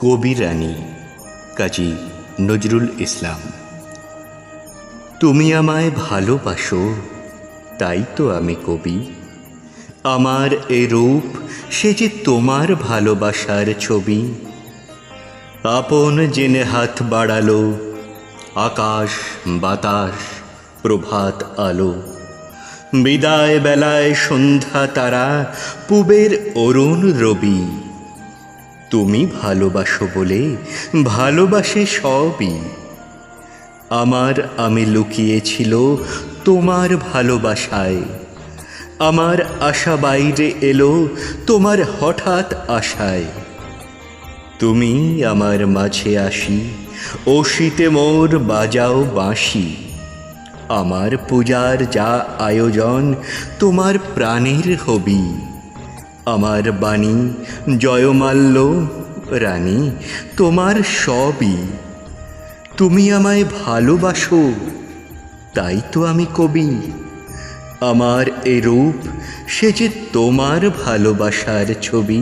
কবি রানী কাজী নজরুল ইসলাম। তুমি আমায় ভালোবাসো, তাই তো আমি কবি। আমার এ রূপ, সে যে তোমার ভালোবাসার ছবি। আপন জেনে হাত বাড়ালো, আকাশ, বাতাস, প্রভাত আলো। বিদায় বেলায় সন্ধ্যা তারা, পুবের অরুণ রবি। তুমি ভালোবাসো বলে ভালোবাসে সবই। আমার আমি লুকিয়েছিল তোমার ভালোবাসায়। আমার আশা বাইরে এলো তোমার হঠাৎ আশায়। তুমি আমার মাঝে আসি ও শীতে মোর বাজাও বাঁশি। আমার পূজার যা আয়োজন তোমার প্রাণের হবি। আমার বাণী, জয়মাল্য রানী, তোমার সবই। তুমি আমায় ভালোবাসো, তাই তো আমি কবি। আমার এ রূপ সে যে তোমার ভালোবাসার ছবি।